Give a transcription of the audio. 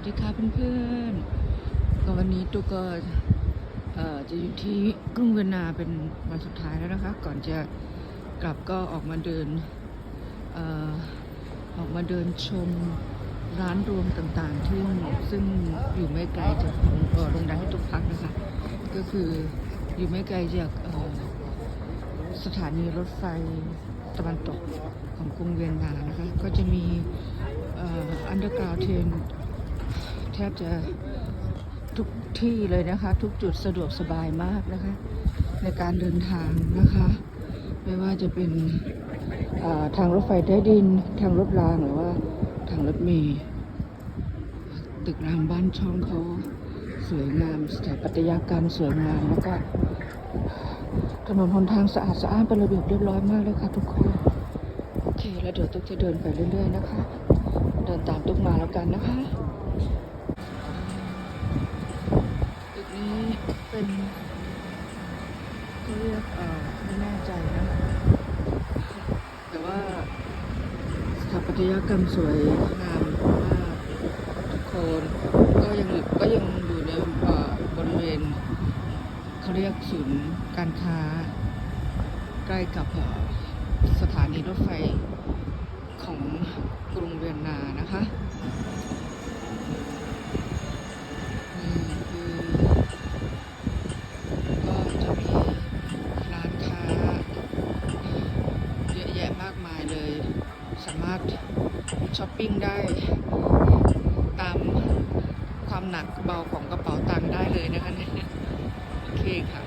วัสดีค่ะเพื่อนๆก็วันนี้ตุ๊กก็จะอยู่ที่กรุงเวียนนาเป็นวันสุดท้ายแล้วนะคะ ก่อนจะกลับก็ออกมาเดินอออกมาเดินชมร้านรวมต่างๆที่ซึ่งอยู่ไม่ไกลจากโรงแรมที่ตุ๊กพักนะคะ ก็คืออยู่ไม่ไกลจากสถานีรถไฟตะวันตกของกรุงเวียนนานะคะ ก็จะมีอันเดอร์กราวเทน บจะทุกที่เลยนะคะ ทุกจุดสะดวกสบายมากนะคะ ในการเดินทางนะคะ ไม่ว่าจะเป็นทางรถไฟใต้ดิน ทางรถรางหรือว่าทางรถเมล์ตึกรามบ้านช่องเขาสวยงามสถาปัตยกรรมสวยงามแล้วก็ถนนหนทางสะอาดสะอ้านเป็นระเบียบเรียบร้อยมากเลยค่ะทุกคนโอเคแล้วเดี๋ยวตุ๊กจะเดินไปเรื่อยๆนะคะ เดินตามตุ๊กมาแล้วกันนะคะ เป็นเรียกเอ่อไม่แน่ใจนะ แต่ว่าสถาปัตยกรรมสวยงามมากทุกคนก็ยังอยู่ก็ยังอยู่ในบริเวณเขาเรียกศูนย์การค้า ใกล้กับสถานีรถไฟ ช้อปปิ้งได้ตามความหนักเบาของกระเป๋าตังค์ได้เลยนะคะเนี่ยโอเคค่ะ